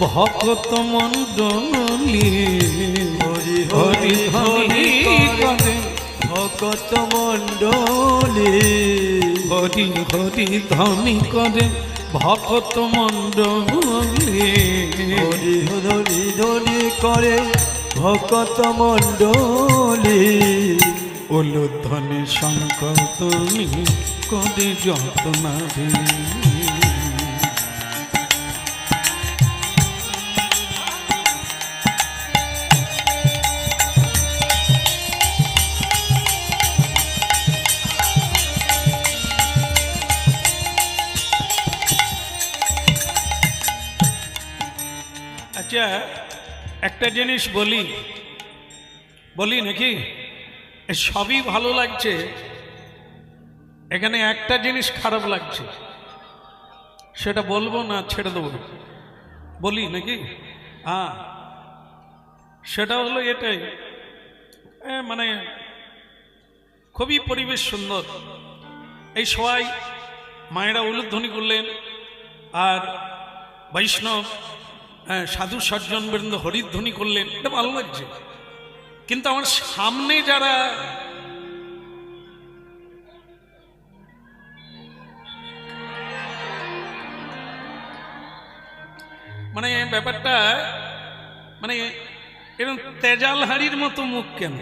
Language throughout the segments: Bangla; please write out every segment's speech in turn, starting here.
ভক্ত মন্ডলী হরি হরি হরি করে। ভকত মণ্ডলী, হরি হরি ধ্বনি করে। ভক্ত মন্ডলী হরি হরি ধ্বনি করে। ভকত মণ্ডলী, উলুধ্বনি শঙ্কর তুমি করে যত আচ্ছা একটা জিনিস বলি বলি নাকি? সবই ভালো লাগছে। এখানে একটা জিনিস খারাপ লাগছে। সেটা বলব না ছেড়ে দেবো বলি নাকি? হ্যাঁ। সেটা হলো এটাই। মানে খুবই পরিবেশ সুন্দর। এই সবাই মায়েরা উলুধ্বনি করলেন আর বৈষ্ণব সাধু সজ্জন বৃন্দ হরিধ্বনি করলেন। এটা ভালো লাগছে। কিন্তু আমার সামনে যারা মানে ব্যাপারটা মানে এরকম তেজাল হাড়ির মতো মুখ কেন?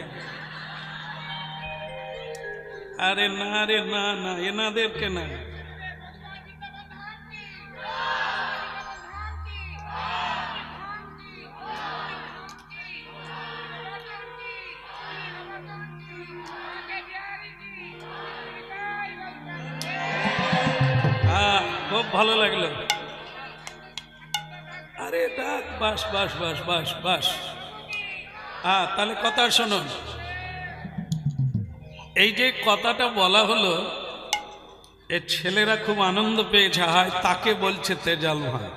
আরে না রে, না না, এনাদেরকে না। খুব ভালো লাগল। আরে ডাক বাস বাস বাস বাস বাস হ্যাঁ তাহলে কথা শোনো এই যে কথাটা বলা হলো, এ ছেলেরা খুব আনন্দ পেয়েছে, হয়, তাকে বলছে তেজাল ভাই।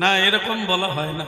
না, এরকম বলা হয় না।